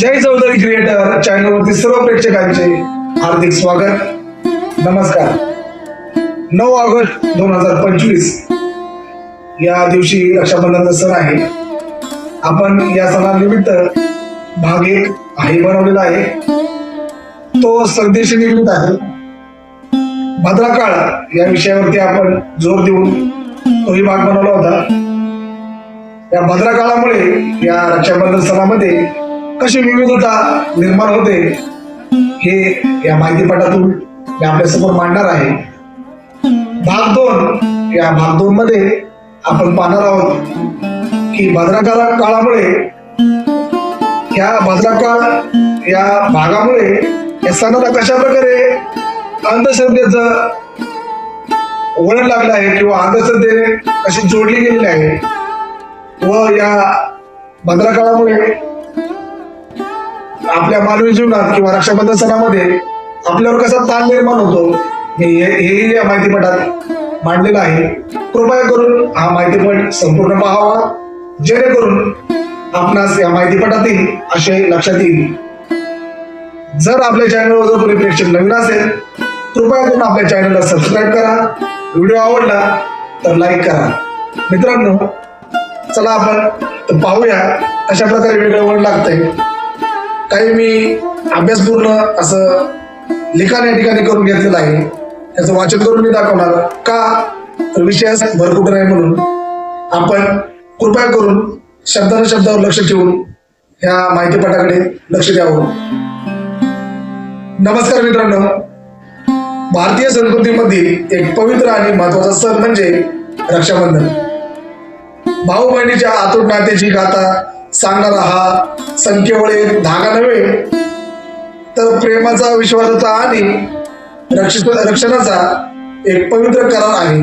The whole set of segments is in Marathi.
जय चौधरी क्रिएटर चॅनलवरती सर्व प्रेक्षकांचे हार्दिक स्वागत. नमस्कार. नऊ ऑगस्ट दोन हजार पंचवीस. या दिवशी रक्षाबंधनचा सण आहे. आपण या सणानिमित्त भाग एक आहे बनवलेला आहे. तो संदेश निर्मित आहे भद्राकाळ या विषयावरती आपण जोर देऊन तोही भाग बनवला होता. या भद्रा काळामुळे या रक्षाबंधन सणामध्ये कशी विविधता निर्माण होते हे या माहितीपटातून मी आपल्यासमोर मांडणार आहे. भाग दोन या भाग दोन मध्ये आपण पाहणार आहोत की भद्राकाला काळामुळे या भद्राकाळ या भागामुळे या सणाला कशा प्रकारे अंधश्रद्धेचं वळण लागलं आहे किंवा अंधश्रद्धेने कशी जोडली गेलेली आहे? व या भद्राकाळामुळे आपल्या मानवी जीवनात किंवा रक्षाबंधन सणामध्ये आपल्यावर कसा ताण निर्माण होतो हे हेही या माहितीपटात मांडलेलं आहे. कृपया करून हा माहितीपट संपूर्ण पाहावा. जेणेकरून आपणास या माहितीपटातील असे लक्षात येईल. जर आपल्या चॅनलवर जर कोणी प्रेक्षक नवीन असेल कृपया करून आपल्या चॅनलला सबस्क्राईब करा. व्हिडिओ आवडला तर लाईक करा. मित्रांनो चला आपण पाहूया अशा प्रकारे वेगळं वळण लागतंय. काही मी अभ्यासपूर्ण असं लिखाण या ठिकाणी करून घेतलेलं आहे. त्याचं वाचन करून मी दाखवणार. का? तर विषयास नाही म्हणून. आपण कृपया करून शब्दाने शब्दावर लक्ष ठेवून ह्या माहितीपटाकडे लक्ष द्यावं. नमस्कार मित्रांनो. भारतीय संस्कृतीमधील एक पवित्र आणि महत्त्वाचा सण म्हणजे रक्षाबंधन. भाऊ बहिणीच्या आतुर नात्याची गाथा सांगणारा हा संख्येवळे एक धागा नव्हे तर प्रेमाचा विश्वासाचा आणि रक्षणाचा एक पवित्र करार आहे.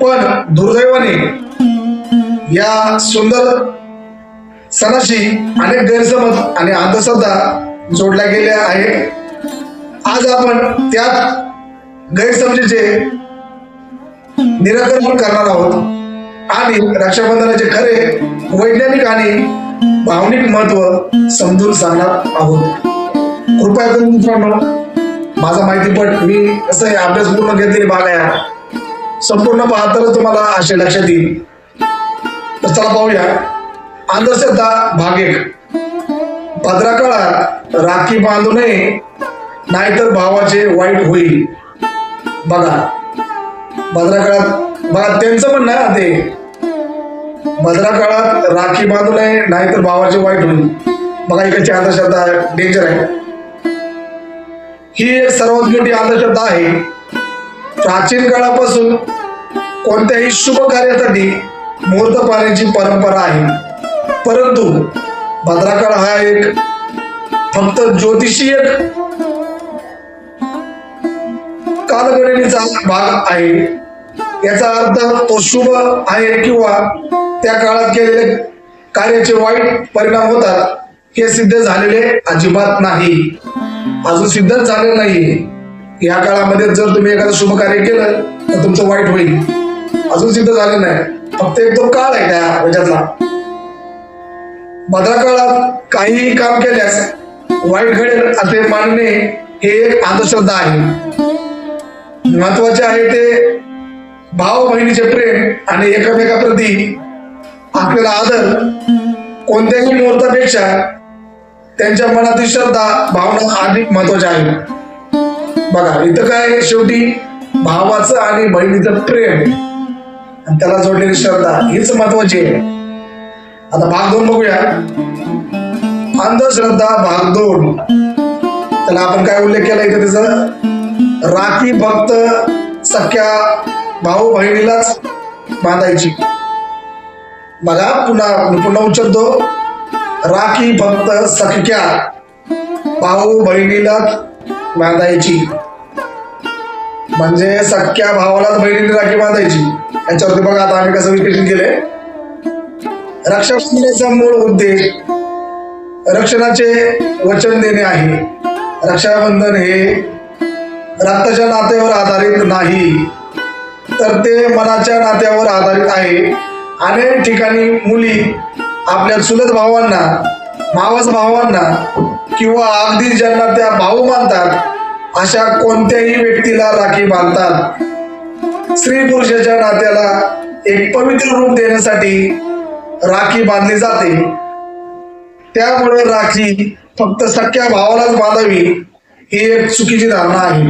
पण दुर्दैवाने या सुंदर सणाशी अनेक गैरसमज आणि अंधश्रद्धा जोडल्या गेल्या आहेत. आज आपण त्यात गैरसमजीचे निराकरण करणार आहोत. आणि रक्षाबंधनाचे खरे वैज्ञानिक आणि भावनिक महत्त्व समजून सांगणार आहोत. कृपया करून मित्रांनो माझा माहितीपट मी कसं आहे अभ्यास पूर्ण घेतलेली भाग आहे. संपूर्ण पाहताना तुम्हाला असे लक्षात येईल. तर चला पाहूया. अंधश्रद्धा भाग एक. भद्रा काळात राखी बांधू नये नाहीतर भावाचे वाईट होईल. बघा. भद्रा काळात त्यांचं पण नाही ते भद्रा काळात राखी बांधू नये नाहीतर भावाचे वाईट होईल. बघा इकडची अंधश्रद्धा डेंजर आहे. ही एक सर्वात मोठी अंधश्रद्धा आहे. प्राचीन काळापासून कोणत्याही शुभ कार्यासाठी मुहूर्त पाहण्याची परंपरा आहे. परंतु भद्राकाळ हा एक फक्त ज्योतिषी एक कालगणनेचा भाग आहे. याचा अर्थ तो शुभ आहे किंवा त्या काळात केलेले कार्याचे वाईट परिणाम होतात हे सिद्ध झालेले अजिबात नाही. अजून सिद्धच झाले नाही. या काळामध्ये जर तुम्ही एखादं शुभ कार्य केलं तर तुमचं वाईट होईल. अजून सिद्ध झालं नाही. फक्त एक तो काळ आहे त्या ह्याच्यातला. भद्रा काळात काहीही काम केल्यास वाईट घडेल असे मानणे हे एक अंधश्रद्धा आहे. महत्त्वाचे आहे ते भाऊ बहिणीचे प्रेम आणि एकमेकाप्रती आपल्याला आदर कोणत्याही मुहूर्तापेक्षा त्यांच्या मनातील श्रद्धा भावना अधिक महत्त्वाच्या आहेत. बघा इथं काय शेवटी भावाचं आणि बहिणीचं प्रेम आणि त्याला जोडलेली श्रद्धा हीच महत्वाची आहे. आता भाग दोन बघूया. अंधश्रद्धा भाग दोन त्याला आपण काय उल्लेख केला इथे त्याचा? राखी फक्त सख्या भाऊ बहिणीलाच बांधायची. बघा पुन्हा पुन्हा उच्चरतो राखी फक्त सख्या भाऊ बहिणीलाच बांधायची. म्हणजे सख्या भावालाच बहिणीने राखी बांधायची. याच्यावरती बघा आता आम्ही कसं विश्लेषण केले रक्षाबंधनाचा मूळ उद्देश रक्षणाचे वचन देणे आहे. रक्षाबंधन हे रक्ताच्या नात्यावर आधारित नाही. तर ते मनाच्या नात्यावर आधारित आहे. अनेक ठिकाणी मुली आपल्या चुलत भावांना मावस भावांना किंवा अगदी ज्यांना त्या भाऊ मानतात अशा कोणत्याही व्यक्तीला राखी बांधतात. स्त्री पुरुषाच्या नात्याला एक पवित्र रूप देण्यासाठी राखी बांधली जाते. त्यामुळे राखी फक्त सख्या भावालाच बांधावी ही एक चुकीची धारणा आहे.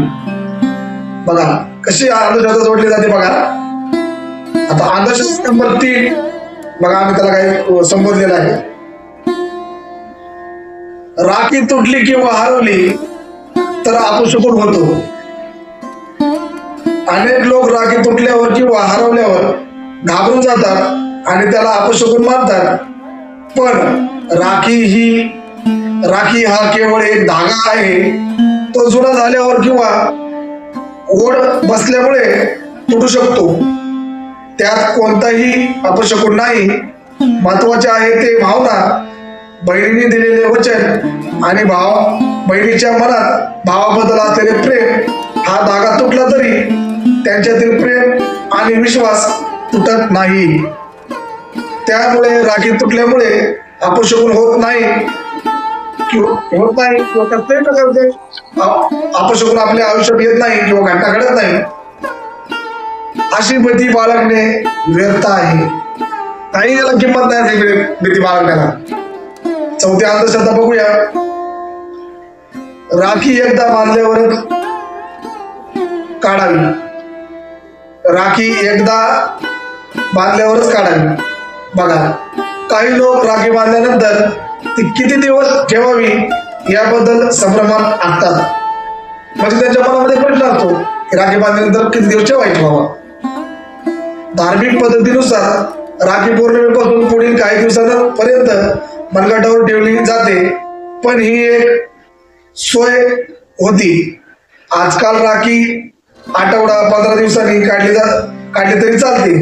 बघा कशी अंधश्रद्धा जोडली जाते बघा. आता अंधश्रद्धा नंबर तीन. बघा आम्ही त्याला काही संबोधलेलं आहे. राखी तुटली किंवा हरवली तर अपशकुन होतो. अनेक लोक राखी तुटल्यावर किंवा हरवल्यावर घाबरून जातात आणि त्याला अपशकुन मानतात. पण राखी ही राखी हा केवळ एक धागा आहे. तो जुना झाल्यावर किंवा गोड बसल्यामुळे तुटू शकतो. त्यात कोणताही अपशकुन नाही. महत्त्वाचे आहे ते भावना. बहिणीने दिलेले वचन आणि भाव बहिणीच्या मनात भावाबद्दल असलेले प्रेम हा धागा तुटला तरी त्यांच्यातील प्रेम आणि विश्वास तुटत नाही. त्यामुळे राखी तुटल्यामुळे अपशकून होत नाही. होत नाही किंवा कसल्याही प्रकारचे अ- आपल्या आयुष्यात येत नाही किंवा घटना घडत नाही. अशी भीती बाळगणे व्यर्थ आहे. काही याला किंमत नाही भीती बाळगण्याला. चौथ्या अंधश्रद्धा बघूया. राखी एकदा बांधल्यावरच काढावी. राखी एकदा बांधल्यावरच काढावी. बघा काही लोक राखी बांधल्यानंतर ती किती दिवस ठेवावी याबद्दल संभ्रमात आणतात. म्हणजे त्यांच्या मनामध्ये प्रश्न असतो राखी बांधल्यानंतर किती दिवस ठेवायची बाबा? धार्मिक पद्धतीनुसार राखी पौर्णिमेपासून पुढील काही दिवसांपर्यंत मनगटावर ठेवली जाते पण ही एक सोय होती. आजकाल राखी आठवडा पंधरा दिवसांनी काढली जात काढली तरी चालते.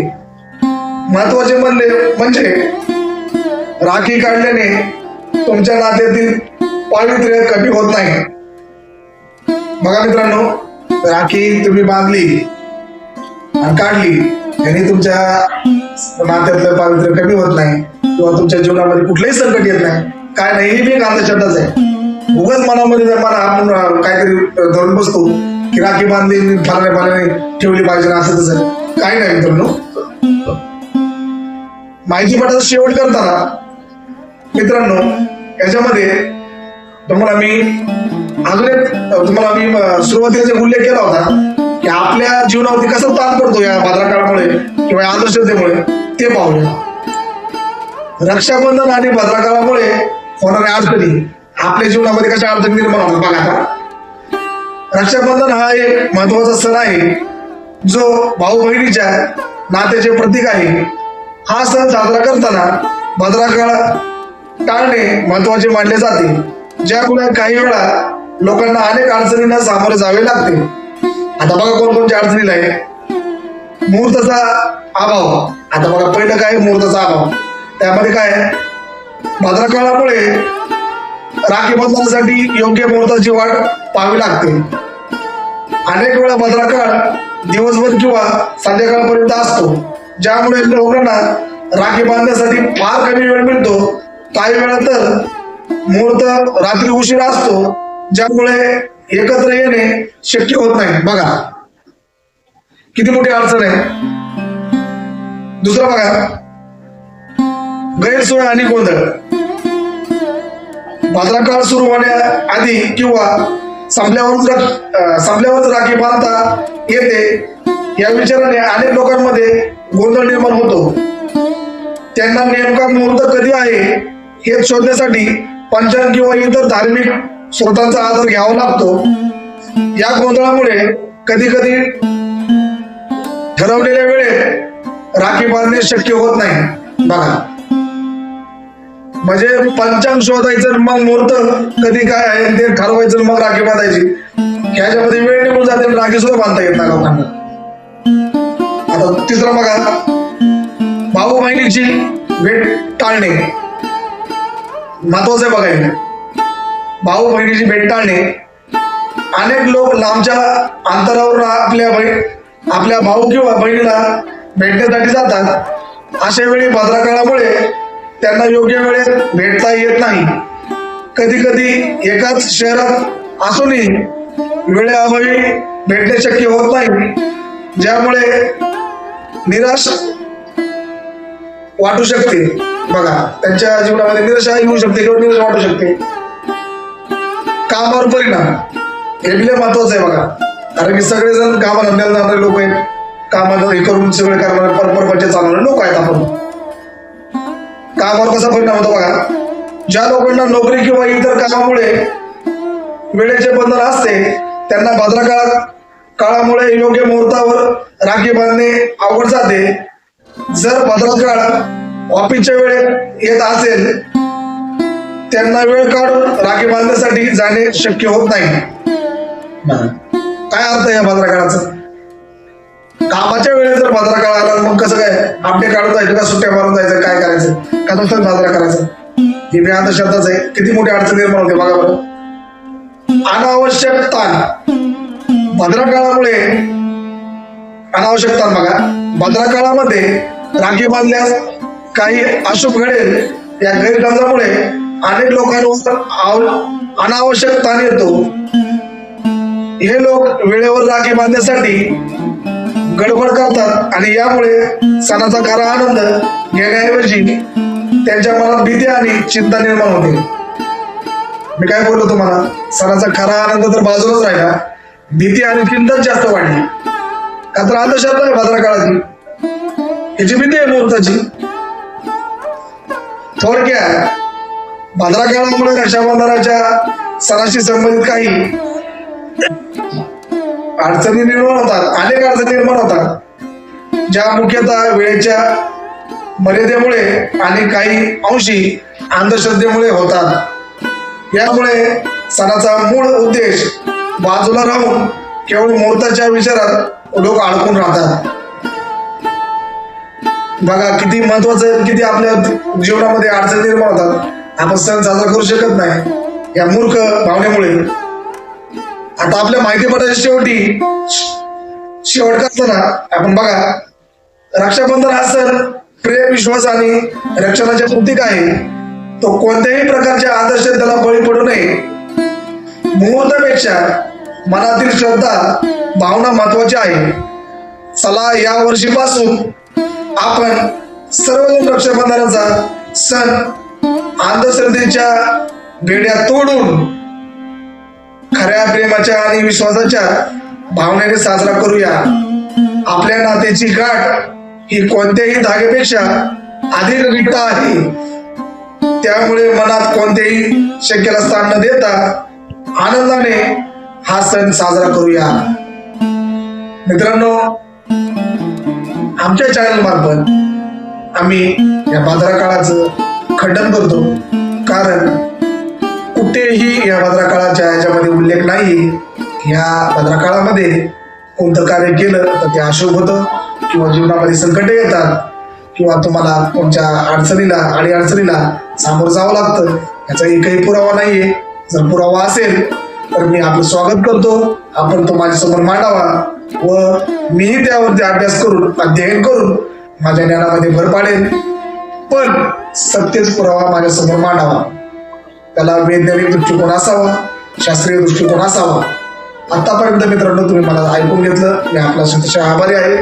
महत्त्वाचे म्हणले म्हणजे राखी काढल्याने तुमच्या नात्यातील पावित्र्य कमी होत नाही. बघा मित्रांनो राखी तुम्ही बांधली आणि काढली यांनी तुमच्या नात्यातलं पावित्र्य कमी होत नाही किंवा तुमच्या जीवनामध्ये कुठलंही संकट येत नाही. काय नाही हे बी एक अंधश्रद्धाच आहे. उगाच मनामध्ये जर मला आपण काहीतरी धरून बसतो की राखी बांधली फलाने फलाने ठेवली पाहिजे ना असं तसं. काही नाही मित्रांनो. माहिती पटाचा शेवट करताना मित्रांनो याच्यामध्ये तुम्हाला मी अजून एक तुम्हाला मी सुरुवातीला जे उल्लेख केला होता की आपल्या जीवनावरती कसा ताण पडतो या भद्राकाळामुळे किंवा आदर्शतेमुळे अंधश्रद्धेमुळे ते पाहूया. रक्षाबंधन आणि भद्राकाळामुळे होणाऱ्या अडचणी आपल्या जीवनामध्ये कशा अडचणी निर्माण होतात बघा आता. रक्षाबंधन हा एक महत्त्वाचा सण आहे. जो भाऊ बहिणीच्या नात्याचे प्रतीक आहे. हा सण साजरा करताना भद्राकाळ टाळणे महत्त्वाचे मानले जाते ज्यामुळे काही वेळा लोकांना अनेक अडचणींना सामोरे जावे लागते. आता बघा कोणकोणत्या अडचणीला आहे. मुहूर्ताचा अभाव. आता बघा पहिलं काय मुहूर्ताचा अभाव. त्यामध्ये काय भद्रकाळामुळे राखी बंधनासाठी योग्य मुहूर्ताची वाट पाहावी लागते. अनेक वेळा भद्राकाळ दिवसभर किंवा संध्याकाळपर्यंत असतो. ज्यामुळे लोकांना राखी बांधण्यासाठी फार कमी वेळ मिळतो. काही वेळा तर मुहूर्त रात्री उशिरा असतो ज्यामुळे एकत्र येणे शक्य होत नाही. बघा. किती मोठी अडचण आहे. दुसरं बघा. गैरसोय आणि गोंधळ. भद्रकाळ सुरू होण्याआधी किंवा संपल्यावरच संपल्यावरच राखी बांधता येते या विचाराने अनेक लोकांमध्ये गोंधळ निर्माण होतो. त्यांना नेमका मुहूर्त कधी आहे हेत शोधण्यासाठी पंचांग किंवा इतर धार्मिक स्रोतांचा आधार घ्यावा लागतो. या गोंधळामुळे कधी कधी ठरवलेल्या वेळेत राखी बांधणे शक्य होत नाही. बघा. म्हणजे पंचांग शोधायचं मग मुहूर्त कधी काय आहे ते ठरवायचं मग राखी बांधायची. ह्याच्यामध्ये वेळ निघून जाते राखी सुद्धा बांधता येत नाही लोकांना. आता तिसरा बघा. भाऊ बहिणीची भेट टाळणे. महत्वाचं आहे बघा हे. भाऊ बहिणीची भेट टाळणे. अनेक लोक लांबच्या अंतरावरून आपल्या बहीण आपल्या भाऊ किंवा बहिणीला भेटण्यासाठी जातात. अशा वेळी भद्राकाळामुळे त्यांना योग्य वेळेत भेटता येत नाही. कधी कधी एकाच शहरात असूनही वेळेअभावी भेटणे शक्य होत नाही. ज्यामुळे निराश वाटू शकते. बघा त्यांच्या जीवनामध्ये निराशा येऊ शकते किंवा निराशा वाटू शकते. कामावर परिणाम. हे बिले महत्वाचं आहे बघा. कारण की सगळेजण कामाला धंद्याला जाणारे लोक आहेत. कामाला हे करून सगळे करणारे परपरपचे चालणारे लोक आहेत आपण. कामावर कसा परिणाम होतो बघा? ज्या लोकांना नोकरी किंवा इतर कामामुळे वेळेचे बंधन असते त्यांना भद्रा काळात काळामुळे योग्य मुहूर्तावर राखी बांधणे अवघड जाते. जर भद्रा काळ ऑफिसच्या वेळेत येत असेल त्यांना वेळ काढून राखी बांधण्यासाठी जाणे शक्य होत नाही. काय अर्थ आहे या भद्रा काळाचं कामाच्या वेळेत जर भद्रा काळ आला मग कसं काय? आपटे काढून जायचं का सुट्ट्या मारून जायचं? काय करायचं? का नुसतं साजरा करायचं? ही बी अंधश्रद्धाच आहे. किती मोठी अडचण निर्माण होते बघा बरं. अनावश्यक ताण भद्रा काळामुळे अनावश्यक ताण बघा. भद्रा काळामध्ये राखी बांधल्यास काही अशुभ घडेल या गैरसमजामुळे अनेक लोकांवर अनावश्यक ताण येतो. हे लोक वेळेवर राखी बांधण्यासाठी गडबड करतात आणि यामुळे सणाचा खरा आनंद घेण्याऐवजी त्यांच्या मनात भीती आणि चिंता निर्माण होते. मी काय बोललो तुम्हाला? सणाचा खरा आनंद तर बाजूलाच राहिला. भीती आणि चिंताच जास्त वाढली. का तर अंधश्रद्धा आहे बाजारा काळाची याची भीती आहे मुहूर्ताची. थोडक्यात भद्रा काळामुळे रक्षाबंधनाच्या सणाशी संबंधित काही। अडचणी निर्माण होतात अनेक अडचणी निर्माण होतात ज्या मुख्यतः वेळेच्या मर्यादेमुळे आणि काही अंशी अंधश्रद्धेमुळे होतात यामुळे सणाचा मूळ उद्देश बाजूला राहून केवळ मुहूर्ताच्या विचारात लोक अडकून राहतात। बघा किती महत्वाचं आहे किती आपल्या जीवनामध्ये अडचणी निर्माण होतात. आपण सण साजरा करू शकत नाही या मूर्ख भावनेमुळे. आता आपल्या माहितीपटाच्या शेवटी शेवट करताना आपण बघा रक्षाबंधन हा सण प्रेम विश्वास आणि रक्षणाचे प्रतीक आहे. तो कोणत्याही प्रकारच्या अंधश्रद्धेला बळी पडू नये. मुहूर्तापेक्षा मनातील श्रद्धा भावना महत्वाची आहे. चला या वर्षीपासून आपण सर्वजण रक्षाबंधनाचा सण अंधश्रद्धेच्या भेड्या तोडून खऱ्या प्रेमाच्या आणि विश्वासाच्या भावनेने साजरा करूया. आपल्या नात्याची गाठ ही कोणत्याही धागेपेक्षा अधिक घट्ट आहे. त्यामुळे मनात कोणत्याही शक्यला स्थान न देता आनंदाने हा सण साजरा करूया. मित्रांनो आमच्या चॅनल मार्फत आम्ही या बाजारा काळाचं खंडन करतो. कारण कुठेही या बाजारा काळाच्या याच्यामध्ये उल्लेख नाही. या बाजारा काळामध्ये कोणतं कार्य केलं तर ते अशुभ होतं किंवा जीवनामध्ये संकट येतात किंवा तुम्हाला कोणत्या अडचणीला आणि अडचणीला सामोरं जावं लागतं याचा एकही पुरावा नाहीये. जर पुरावा असेल तर मी आपलं स्वागत करतो. आपण तो माझ्यासमोर मांडावा. व मीही त्यावरती अभ्यास करून अध्ययन करून माझ्या ज्ञानामध्ये भर पाडेल पण सत्यच पुरावा माझ्यासमोर मांडावा. त्याला वैज्ञानिक दृष्टिकोन असावा शास्त्रीय दृष्टिकोन असावा. आतापर्यंत मित्रांनो तुम्ही मला ऐकून घेतलं. मी आपला स्वतःच्या आभारी आहे.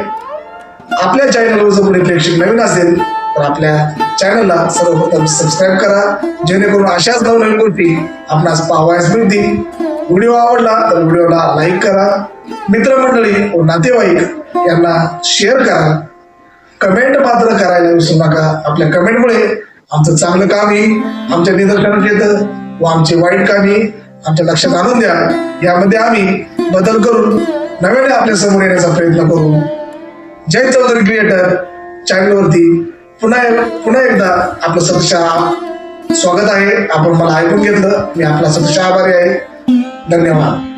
आपल्या चॅनलवर जर कोणी प्रेक्षक नवीन असेल तर आपल्या चॅनलला सर्वप्रथम सबस्क्राईब करा. जेणेकरून अशाच नवनवीन गोष्टी आपणास पाहावयास मिळतील. व्हिडिओ आवडला तर व्हिडिओला लाईक करा. मित्रमंडळी व नातेवाईक यांना शेअर करा. कमेंट मात्र करायला विसरू नका. आपल्या कमेंटमुळे आमचं चांगलं काम येईल आमच्या निदर्शनात येतं व आमचे वाईट कामी आमच्या लक्षात आणून द्या. यामध्ये आम्ही बदल करून नव्याने आपल्यासमोर येण्याचा प्रयत्न करू. जय चौधरी क्रिएटर चॅनलवरती पुन्हा पुन्हा एकदा आपलं सतशा स्वागत आहे. आपण मला ऐकून घेतलं. मी आपला सदस्य आभारी आहे. धन्यवाद.